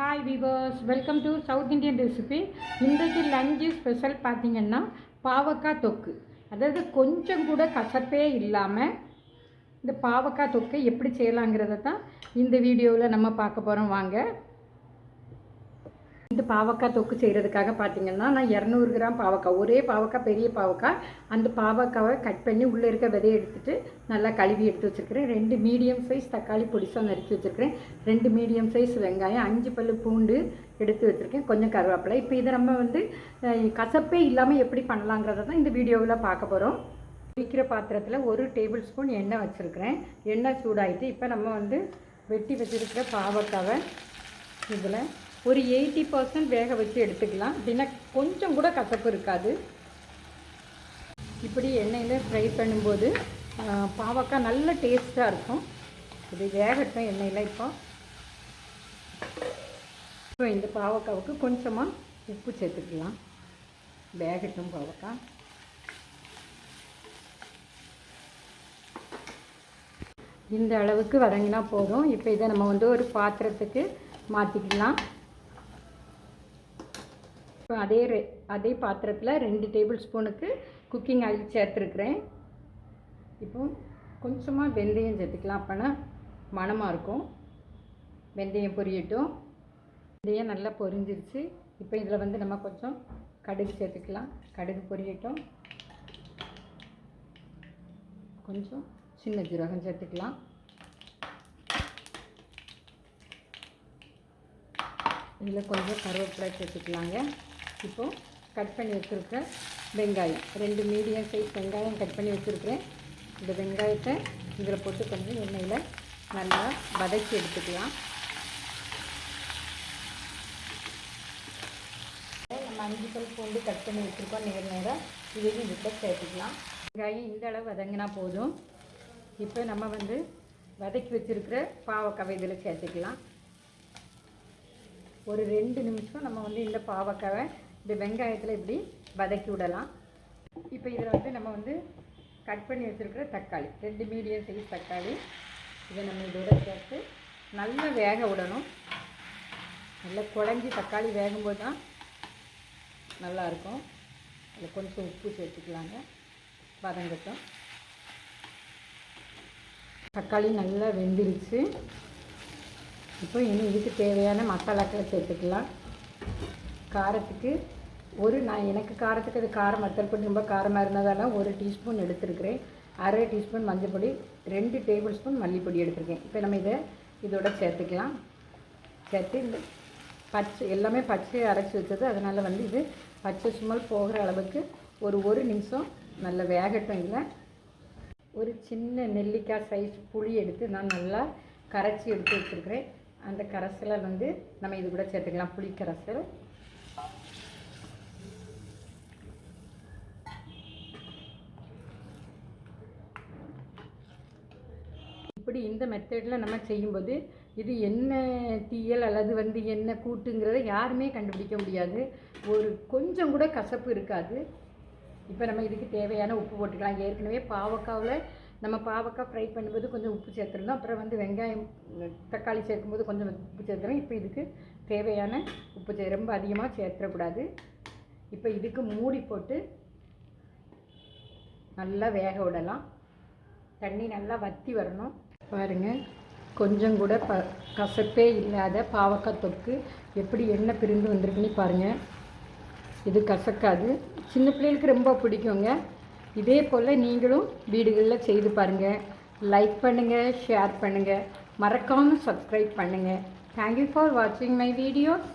Hi viewers welcome to South Indian recipe இன்றைக்கு lunch special பார்த்தீங்கன்னா பாவக்காய் தொக்கு. அதாவது கொஞ்சம் கூட கசப்பே இல்லாமல் இந்த பாவக்காய் தொக்கு எப்படி செய்யலாங்கிறத தான் இந்த வீடியோவில் நம்ம பார்க்க போகிறோம் வாங்க. இந்த பாவக்காய் தொக்கு செய்கிறதுக்காக பார்த்தீங்கன்னா நான் இரநூறு கிராம் பாவக்காய் ஒரே பாவக்காய் பெரிய பாவக்காய் அந்த பாவக்காவை கட் பண்ணி உள்ளே இருக்க விதையை எடுத்துகிட்டு நல்லா கழுவி எடுத்து வச்சுருக்கிறேன். ரெண்டு மீடியம் சைஸ் தக்காளி பொடிசாக நறுக்கி வச்சுருக்கிறேன். ரெண்டு மீடியம் சைஸ் வெங்காயம் அஞ்சு பல்லு பூண்டு எடுத்து வச்சுருக்கேன். கொஞ்சம் கருவேப்பிலை. இப்போ இதை நம்ம வந்து கசப்பே இல்லாமல் எப்படி பண்ணலாங்கிறத தான் இந்த வீடியோவில் பார்க்க போகிறோம் விற்கிற பாத்திரத்தில் ஒரு டேபிள் ஸ்பூன் எண்ணெய் வச்சுருக்கிறேன். எண்ணெய் சூடாயிட்டு இப்போ நம்ம வந்து வெட்டி வச்சுருக்கிற பாவக்காவை இதில் ஒரு எயிட்டி பர்சன்ட் வேக வச்சு எடுத்துக்கலாம். அப்படின்னா கொஞ்சம் கூட கசப்பு இருக்காது. இப்படி எண்ணெயில் ஃப்ரை பண்ணும்போது பாவக்காய் நல்ல டேஸ்ட்டாக இருக்கும். இது வேகட்டும் எண்ணெயில் இப்போ. இப்போ இந்த பாவக்காவுக்கு கொஞ்சமாக உப்பு சேர்த்துக்கலாம். வேகட்டும் பாவக்காய். இந்த அளவுக்கு வதங்கினா போதும். இப்போ இதை நம்ம வந்து ஒரு பாத்திரத்துக்கு மாற்றிக்கலாம் இப்போ அதே ரெ அதே பாத்திரத்தில் ரெண்டு டேபிள் ஸ்பூனுக்கு குக்கிங் ஆயில் சேர்த்துருக்குறேன். இப்போ கொஞ்சமாக வெந்தயம் சேர்த்துக்கலாம் அப்போனா மணமாக இருக்கும். வெந்தயம் பொரியட்டும். வெந்தயம் நல்லா பொரிஞ்சிருச்சு. இப்போ இதில் வந்து நம்ம கொஞ்சம் கடுகு சேர்த்துக்கலாம். கடுகு பொரியட்டும். கொஞ்சம் சின்ன ஜீரகம் சேர்த்துக்கலாம். இதில் கொஞ்சம் கருவேப்பிலை சேர்த்துக்கலாங்க. இப்போது கட் பண்ணி வச்சுருக்க வெங்காயம். ரெண்டு மீடியம் சைஸ் வெங்காயம் கட் பண்ணி வச்சுருக்கிறேன். இந்த வெங்காயத்தை இதில் போட்டு கொஞ்சம் எண்ணெயில் நல்லா வதக்கி எடுத்துக்கலாம். நம்ம அஞ்சு பல் பூண்டு கட் பண்ணி வச்சுருக்கோம். நேர நேரம் இதையும் விட்ட சேர்த்துக்கலாம். வெங்காயம் இந்த அளவு வதங்கினா போதும். இப்போ நம்ம வந்து வதக்கி வச்சுருக்கிற பாவக்காவை இதில் சேர்த்துக்கலாம். ஒரு ரெண்டு நிமிஷம் நம்ம வந்து இந்த பாவக்காவை இந்த வெங்காயத்தில் இப்படி வதக்கி விடலாம். இப்போ இதில் வந்து நம்ம வந்து கட் பண்ணி வச்சுருக்கிற தக்காளி ரெண்டு மீடியம் சைஸ் தக்காளி. இதை நம்ம இதோட சேர்த்து நல்லா வேக விடணும். நல்லா குழஞ்சி தக்காளி வேகும்போது தான் நல்லாயிருக்கும். அதில் கொஞ்சம் உப்பு சேர்த்துக்கலாங்க. வதங்கட்டும். தக்காளி நல்லா வெந்துருச்சு. இப்போ இனி இதுக்கு தேவையான மசாலாக்களை சேர்த்துக்கலாம். காரத்துக்கு ஒரு நான் எனக்கு காரத்துக்கு அது காரம் வத்தல் பொடி ரொம்ப காரமாக இருந்ததால ஒரு டீஸ்பூன் எடுத்துருக்கிறேன். அரை டீஸ்பூன் மஞ்சள் பொடி ரெண்டு டேபிள் ஸ்பூன் மல்லிப்பொடி எடுத்திருக்கேன். இப்போ நம்ம இதை இதோட சேர்த்துக்கலாம். சேர்த்து இந்த பச்சை எல்லாமே பச்சை அரைச்சி வச்சது. அதனால் வந்து இது பச்சை சுமல் போகிற அளவுக்கு ஒரு ஒரு நிமிஷம் நல்லா வேகட்டும் இல்லை ஒரு சின்ன நெல்லிக்காய் சைஸ் புளி எடுத்து நான் நல்லா கரைச்சி எடுத்து வச்சுருக்கிறேன். அந்த கரைசலை வந்து நம்ம இது கூட சேர்த்துக்கலாம். புளி கரைசல். இப்படி இந்த மெத்தடில் நம்ம செய்யும்போது இது என்ன தீயல் அல்லது வந்து என்ன கூட்டுங்கிறத யாருமே கண்டுபிடிக்க முடியாது. ஒரு கொஞ்சம் கூட கசப்பு இருக்காது. இப்போ நம்ம இதுக்கு தேவையான உப்பு போட்டுக்கலாம். ஏற்கனவே பாவக்காவில் நம்ம பாவக்காய் ஃப்ரை பண்ணும்போது கொஞ்சம் உப்பு சேர்த்துருந்தோம். அப்புறம் வந்து வெங்காயம் தக்காளி சேர்க்கும்போது கொஞ்சம் உப்பு சேர்த்துறோம் இப்போ இதுக்கு தேவையான உப்பு சே ரொம்ப அதிகமாக சேர்த்துடக்கூடாது. இப்போ இதுக்கு மூடி போட்டு நல்லா வேக விடலாம். தண்ணி நல்லா வற்றி வரணும். பாருங்கள் கொஞ்சம் கூட ப கசப்பே இல்லாத பாவக்காய் தொக்கு எப்படி எண்ணெய் பிரிந்து வந்திருக்குன்னு பாருங்கள் இது கசக்காது. சின்ன பிள்ளைகளுக்கு ரொம்ப பிடிக்குங்க. இதே போல் நீங்களும் வீடுகளில் செய்து பாருங்கள் லைக் பண்ணுங்கள் ஷேர் பண்ணுங்கள் மறக்காமல் சப்ஸ்கிரைப் பண்ணுங்கள் தேங்க்யூ ஃபார் வாட்சிங் மை வீடியோஸ்